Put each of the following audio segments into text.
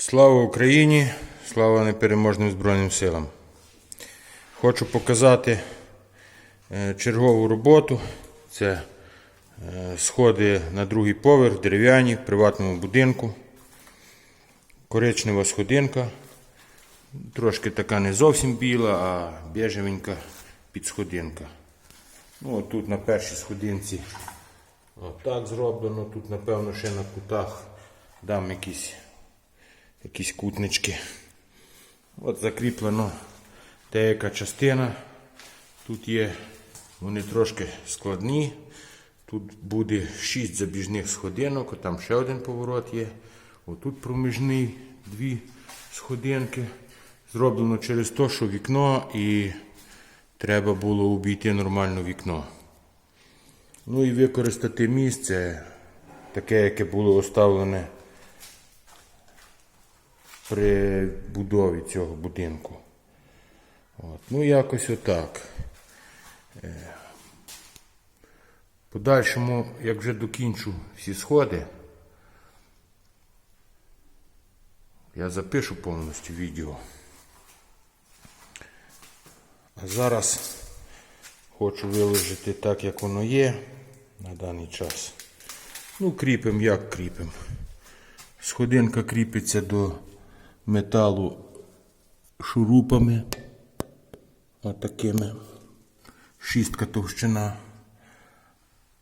Слава Україні! Слава непереможним Збройним силам! Хочу показати е, чергову роботу. Це е, сходи на другий поверх, дерев'яні, в приватному будинку. Коричнева сходинка. Трошки така не зовсім біла, а біжевенька підсходинка. Ну, тут на першій сходинці отак зроблено. Тут, напевно, ще на кутах дам якісь, якісь кутнички. От закріплено деяка частина. Тут є, вони трошки складні. Тут буде 6 забіжних сходинок, там ще один поворот є. Отут проміжний дві сходинки. Зроблено через те, що вікно і треба було обійти нормально вікно. Ну і використати місце, таке, яке було оставлене при будові цього будинку. От. Ну, якось отак. Е, Подальшому, як вже докінчу всі сходи, я запишу повністю відео. А зараз хочу виложити так, як воно є на даний час. Ну, кріпим, як кріпим. Сходинка кріпиться до металу шурупами. Отакими. Шістка товщина.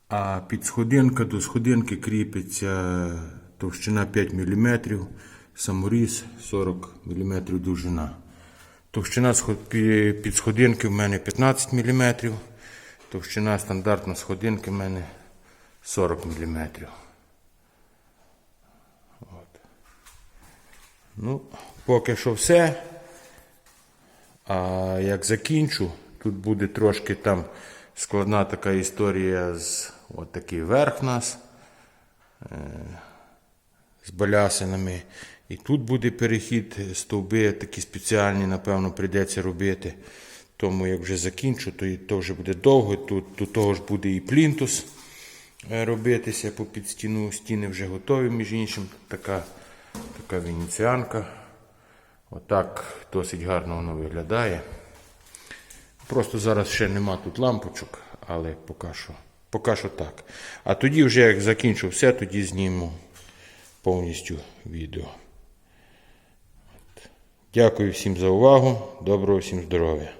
А під сходинка до сходинки кріпиться товщина 5 мм, саморіз 40 мм довжина. Товщина під сходинки в мене 15 мм, товщина стандартна сходинки в мене 40 мм. Ну, поки що все. А як закінчу, тут буде трошки там складна така історія з от такий верх нас е, з балясинами. І тут буде перехід, стовби такі спеціальні, напевно, прийдеться робити. Тому як вже закінчу, то, то вже буде довго. Тут до того ж буде і плінтус е, робитися по під стіну. Стіни вже готові, між іншим. Така, така венеціанка. Отак досить гарно воно виглядає. Просто зараз ще нема тут лампочок, але поки що, поки що так. А тоді вже як закінчу все, тоді зніму повністю відео. Дякую всім за увагу. Доброго всім здоров'я.